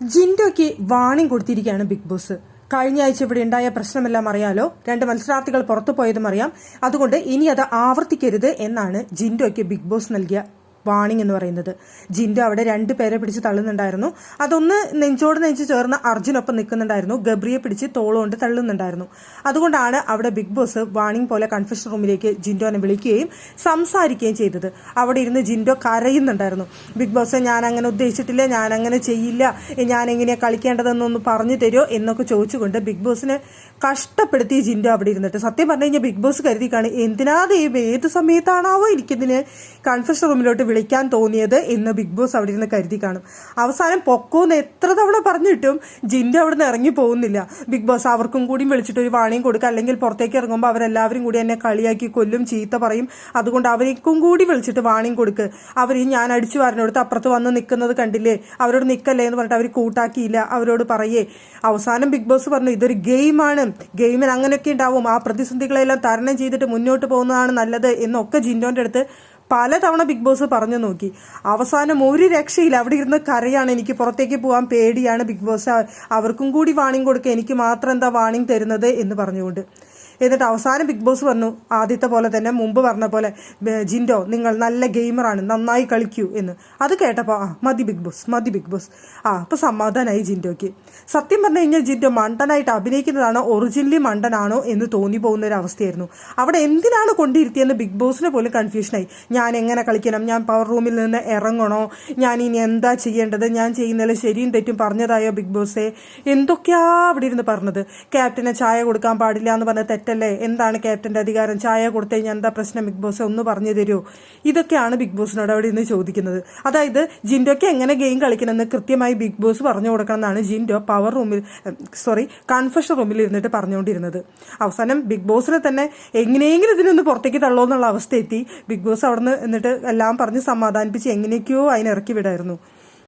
ജിൻഡോയ്ക്ക് warning കൊടുത്തിരിക്കുകയാണ് big boss. കഴിഞ്ഞ ആഴ്ച ഇവിടെ ഉണ്ടായ പ്രശ്നമെല്ലാം അറിയാലോ? രണ്ട് മത്സരാർത്ഥികൾ പുറത്തു പോയതും അറിയാം. അതുകൊണ്ട് ഇനി അത് ആവർത്തിക്കരുത് എന്നാണ് ജിൻഡോയ്ക്ക് ബിഗ് ബോസ് നൽകിയ വാണിംഗ് എന്ന് പറയുന്നത്. ജിൻഡോ അവിടെ രണ്ട് പേരെ പിടിച്ച് തള്ളുന്നുണ്ടായിരുന്നു. അതൊന്ന് നെഞ്ചോട് നെഞ്ച് ചേർന്ന് അർജുനൊപ്പം നിൽക്കുന്നുണ്ടായിരുന്നു. ഗബ്രിയെ പിടിച്ച് തോളുകൊണ്ട് തള്ളുന്നുണ്ടായിരുന്നു. അതുകൊണ്ടാണ് അവിടെ ബിഗ് ബോസ് വാണിംഗ് പോലെ കൺഫ്യൂഷൻ റൂമിലേക്ക് ജിൻഡോനെ വിളിക്കുകയും സംസാരിക്കുകയും ചെയ്തത്. അവിടെ ഇരുന്ന് ജിൻഡോ കരയുന്നുണ്ടായിരുന്നു. ബിഗ് ബോസ് ഞാൻ അങ്ങനെ ഉദ്ദേശിച്ചിട്ടില്ല ഞാൻ അങ്ങനെ ചെയ്യില്ല ഞാൻ എങ്ങനെയാ കളിക്കേണ്ടതെന്നൊന്ന് പറഞ്ഞു തരുമോ? എന്നൊക്കെ ചോദിച്ചുകൊണ്ട് ബിഗ് ബോസിനെ കഷ്ടപ്പെടുത്തി ജിൻഡോ അവിടെ ഇരുന്നിട്ട്. സത്യം പറഞ്ഞു കഴിഞ്ഞാൽ ബിഗ് ബോസ് കരുതിക്കാണ് എന്തിനാ ദൈവം ഏത് സമയത്താണാവോ എനിക്കിതിന് കൺഫ്യൂഷൻ റൂമിലോട്ട് വിളിക്കാൻ തോന്നിയത് എന്ന് ബിഗ് ബോസ് അവിടെ ഇരുന്ന് കരുതി കാണും. അവസാനം പൊക്കോന്ന് എത്ര തവണ പറഞ്ഞിട്ടും ജിന്റെ അവിടെ നിന്ന് ഇറങ്ങി പോകുന്നില്ല. ബിഗ് ബോസ് അവർക്കും കൂടി വിളിച്ചിട്ട് ഒരു വാണിയും കൊടുക്കുക അല്ലെങ്കിൽ പുറത്തേക്ക് ഇറങ്ങുമ്പോൾ അവരെല്ലാവരും കൂടി എന്നെ കളിയാക്കി കൊല്ലും ചീത്ത പറയും. അതുകൊണ്ട് അവർക്കും കൂടി വിളിച്ചിട്ട് വാണിയും കൊടുക്ക്. അവർ ഞാൻ അടിച്ചു വാരനോടുത്ത് അപ്പുറത്ത് വന്ന് നിൽക്കുന്നത് കണ്ടില്ലേ? അവരോട് നിൽക്കല്ലേ എന്ന് പറഞ്ഞിട്ട് അവർ കൂട്ടാക്കിയില്ല. അവരോട് പറയേ. അവസാനം ബിഗ് ബോസ് പറഞ്ഞു ഇതൊരു ഗെയിമാണ്. ഗെയിമിൽ അങ്ങനെയൊക്കെ ഉണ്ടാവും. ആ പ്രതിസന്ധികളെല്ലാം തരണം ചെയ്തിട്ട് മുന്നോട്ട് പോകുന്നതാണ് നല്ലത് എന്നൊക്കെ ജിൻഡോന്റെ അടുത്ത് പലതവണ ബിഗ് ബോസ് പറഞ്ഞു നോക്കി. അവസാനം ഒരു രക്ഷയില്ല. അവിടെ ഇരുന്ന് കരയാണ്. എനിക്ക് പുറത്തേക്ക് പോകാൻ പേടിയാണ് ബിഗ് ബോസ്. അവർക്കും കൂടി വാണിംഗ് കൊടുക്കുക. എനിക്ക് മാത്രം എന്താ വാണിംഗ് തരുന്നത് എന്ന് പറഞ്ഞുകൊണ്ട്. എന്നിട്ട് അവസാനം ബിഗ് ബോസ് പറഞ്ഞു ആദ്യത്തെ പോലെ തന്നെ മുമ്പ് പറഞ്ഞ പോലെ "ബേ, ജിൻഡോ നിങ്ങൾ നല്ല ഗെയിമറാണ് നന്നായി കളിക്കൂ എന്ന്. അത് കേട്ടപ്പോൾ ആ മതി ബിഗ് ബോസ് മതി ബിഗ് ബോസ് ആ അപ്പോൾ സമാധാനമായി ജിൻഡോയ്ക്ക്. സത്യം പറഞ്ഞു കഴിഞ്ഞാൽ ജിൻഡോ മണ്ടനായിട്ട് അഭിനയിക്കുന്നതാണോ ഒറിജിനലി മണ്ടനാണോ എന്ന് തോന്നി പോകുന്ന ഒരു അവസ്ഥയായിരുന്നു. അവിടെ എന്തിനാണ് കൊണ്ടിരുത്തിയെന്ന് ബിഗ് ബോസിന് പോലും കൺഫ്യൂഷനായി ഞാൻ എങ്ങനെ കളിക്കണം? ഞാൻ പവർ റൂമിൽ നിന്ന് ഇറങ്ങണോ? ഞാൻ ഇനി എന്താ ചെയ്യേണ്ടത്? ഞാൻ ചെയ്യുന്നതിൽ ശരിയും തെറ്റും പറഞ്ഞതായോ ബിഗ് ബോസേ എന്തൊക്കെയാ അവിടെ ഇരുന്ന് പറഞ്ഞത്. ക്യാപ്റ്റനെ ചായ കൊടുക്കാൻ പാടില്ല എന്ന് പറഞ്ഞ തെറ്റല്ലേ എന്താണ് ക്യാപ്റ്റന്റെ അധികാരം? ചായ കൊടുത്തു കഴിഞ്ഞാൽ എന്താ പ്രശ്നം? ബിഗ് ബോസ് ഒന്ന് പറഞ്ഞു തരുമോ ഇതൊക്കെയാണ് ബിഗ് ബോസിനോട് അവിടെ നിന്ന് ചോദിക്കുന്നത്. അതായത് ജിൻഡോയ്ക്ക് എങ്ങനെ ഗെയിം കളിക്കണമെന്ന് കൃത്യമായി ബിഗ് ബോസ് പറഞ്ഞു കൊടുക്കണം എന്നാണ് ജിൻഡോ പവർ റൂമിൽ സോറി കൺഫഷൻ റൂമിൽ ഇരുന്നിട്ട് പറഞ്ഞുകൊണ്ടിരുന്നത്. അവസാനം ബിഗ് ബോസിനെ തന്നെ എങ്ങനെയെങ്കിലും ഇതിനൊന്ന് പുറത്തേക്ക് തള്ളോ എന്നുള്ള അവസ്ഥ എത്തി ബിഗ് ബോസ് അവിടെ നിന്ന് എന്നിട്ട് എല്ലാം പറഞ്ഞ് സമാധാനിപ്പിച്ച് എങ്ങനെയൊക്കെയോ അതിനിറക്കി വിടായിരുന്നു.